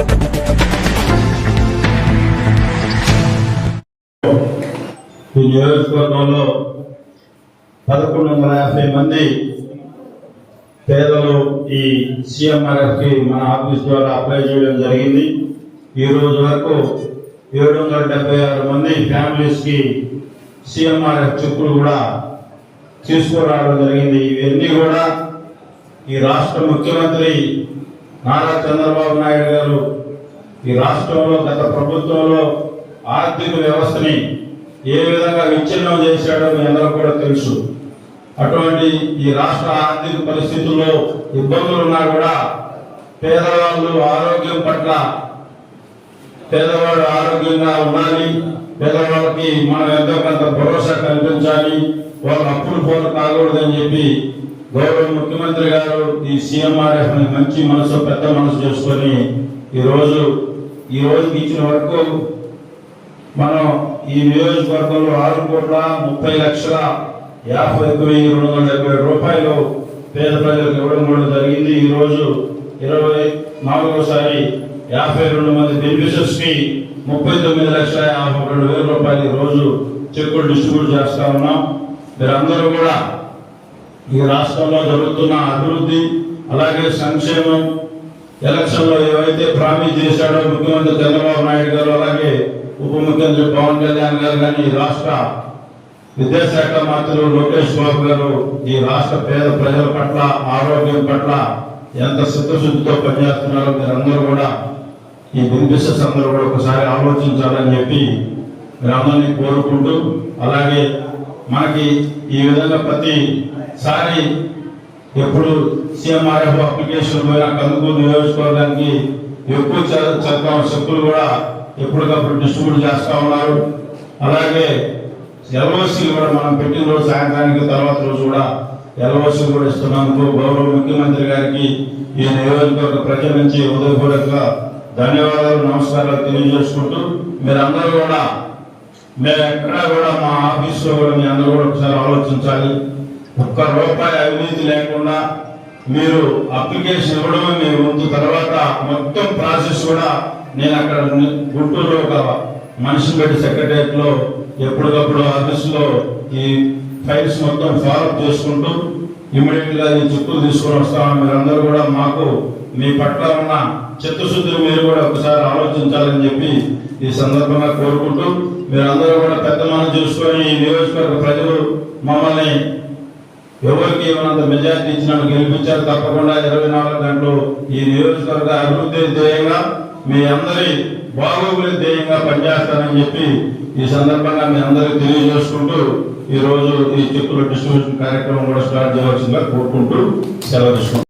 ఈ నియోజకవర్గంలో పదకొండు వందల యాభై మంది పేదలు ఈ సిఎంఆర్ఎఫ్కి మన ఆఫీస్ ద్వారా అప్లై చేయడం జరిగింది. ఈ రోజు వరకు ఏడు వందల డెబ్బై ఆరు మంది ఫ్యామిలీస్కి సిఎంఆర్ఎఫ్ చెక్కులు కూడా తీసుకురావడం జరిగింది. ఇవన్నీ కూడా ఈ రాష్ట్ర ముఖ్యమంత్రి నారా చంద్రబాబు నాయుడు గారు ఈ రాష్ట్రంలో గత ప్రభుత్వంలో ఆర్థిక వ్యవస్థని ఏ విధంగా విచ్ఛిన్నం చేశాడో మీ అందరూ కూడా తెలుసు. అటువంటి ఈ రాష్ట్ర ఆర్థిక పరిస్థితుల్లో ఇబ్బందులు ఉన్నా కూడా పేదవాళ్ళు ఆరోగ్యం పట్ల పేదవాడు ఆరోగ్యంగా ఉండాలి పేదవాళ్ళకి మనం ఎంతో కొంత భరోసా కల్పించాలి వాళ్ళ అప్పులు పోలు కాకూడదని చెప్పి గౌరవ ముఖ్యమంత్రి గారు ఈ సీఎంఆర్ఎఫ్ మంచి మనసు పెద్ద మనసు చేసుకొని ఈరోజు ఈ రోజుకి ఇచ్చిన వరకు మనం ఈ నియోజకవర్గంలో ఆరు కోట్ల ముప్పై లక్షల యాభై తొమ్మిది వెయ్యి రెండు వందల డెబ్బై రూపాయలు పేద ప్రజలకు ఇవ్వడం కూడా జరిగింది. ఈరోజు ఇరవై నాలుగోసారి యాభై రెండు మంది బెనిఫిషియర్స్కి ముప్పై తొమ్మిది లక్షల యాభై రెండు వేల రూపాయలు ఈరోజు రోజు చెక్కులు డిస్ట్రిబ్యూట్ చేస్తా ఉన్నాం. మీరందరూ కూడా ఈ రాష్ట్రంలో జరుగుతున్న అభివృద్ధి అలాగే సంక్షేమం ఎలక్షన్లో ఏవైతే ప్రామిస్ చేశాడో ముఖ్యమంత్రి చంద్రబాబు నాయుడు గారు అలాగే ఉప ముఖ్యమంత్రి పవన్ కళ్యాణ్ గారు కానీ ఈ రాష్ట్ర విద్యాశాఖ మంత్రులు లోకేష్ బాబు గారు ఈ రాష్ట్ర పేద ప్రజల పట్ల ఆరోగ్యం పట్ల ఎంత చిత్తశుద్ధితో పనిచేస్తున్నారో మీరందరూ కూడా ఈ బిన్బిసెస్ అందరూ కూడా ఒకసారి ఆలోచించాలని చెప్పి మీరందరినీ కోరుకుంటూ అలాగే మనకి ఈ విధంగా ప్రతిసారి ఎప్పుడు సిఎంఆర్ఎఫ్ అప్లికేషన్ పోయినా కందుకూరు నియోజకవర్గానికి ఎక్కువ చదువు చదవం చెక్కులు కూడా ఎప్పటికప్పుడు డిస్ట్రిబ్యూట్ చేస్తా ఉన్నారు. అలాగే ఎల్ఓసీలు కూడా మనం పెట్టిన రోజు సాయంత్రానికి తర్వాత రోజు కూడా ఎల్ఓసీలు కూడా ఇస్తున్నందుకు గౌరవ ముఖ్యమంత్రి గారికి ఈ నియోజకవర్గ ప్రజల నుంచి హృదయపూర్వకంగా ధన్యవాదాలు నమస్కారాలు తెలియజేసుకుంటూ మీరందరూ కూడా మేము ఎక్కడా కూడా మా ఆఫీస్లో కూడా మీ అందరూ కూడా ఒకసారి ఆలోచించాలి. ఒక్క రూపాయి అవినీతి లేకుండా మీరు అప్లికేషన్ ఇవ్వడమే మీ ముందు. తర్వాత మొత్తం ప్రాసెస్ కూడా నేను అక్కడ గుంటూరులో ఒక మనిషిని పెట్టి సెక్రటరియట్లో ఎప్పటికప్పుడు ఆఫీసులో ఈ ఫైల్స్ మొత్తం ఫాలో చేసుకుంటూ ఇమిడియట్గా ఈ చుట్టూ తీసుకొని వస్తామని మీరందరూ కూడా మాకు మీ పట్ల ఉన్న చిత్తశుద్ధి మీరు కూడా ఒకసారి ఆలోచించాలని చెప్పి ఈ సందర్భంగా కోరుకుంటూ మీరందరూ కూడా పెద్ద మనం చూసుకొని ఈ నియోజకవర్గ ప్రజలు మమ్మల్ని ఎవరికి ఏమన్నంత మెజార్టీ ఇచ్చినట్టు గెలిపించారు తప్పకుండా ఇరవై నాలుగు గంటలు ఈ నియోజకవర్గ అభివృద్ధి ధ్యేయంగా మీ అందరి బాగోగులు ధ్యేయంగా పనిచేస్తానని చెప్పి ఈ సందర్భంగా మీ అందరికి తెలియజేసుకుంటూ ఈ రోజు ఈ చెక్కుల డిస్ట్రిబ్యూషన్ కార్యక్రమం కూడా స్టార్ట్ చేయవలసిందిగా కోరుకుంటూ సెలవు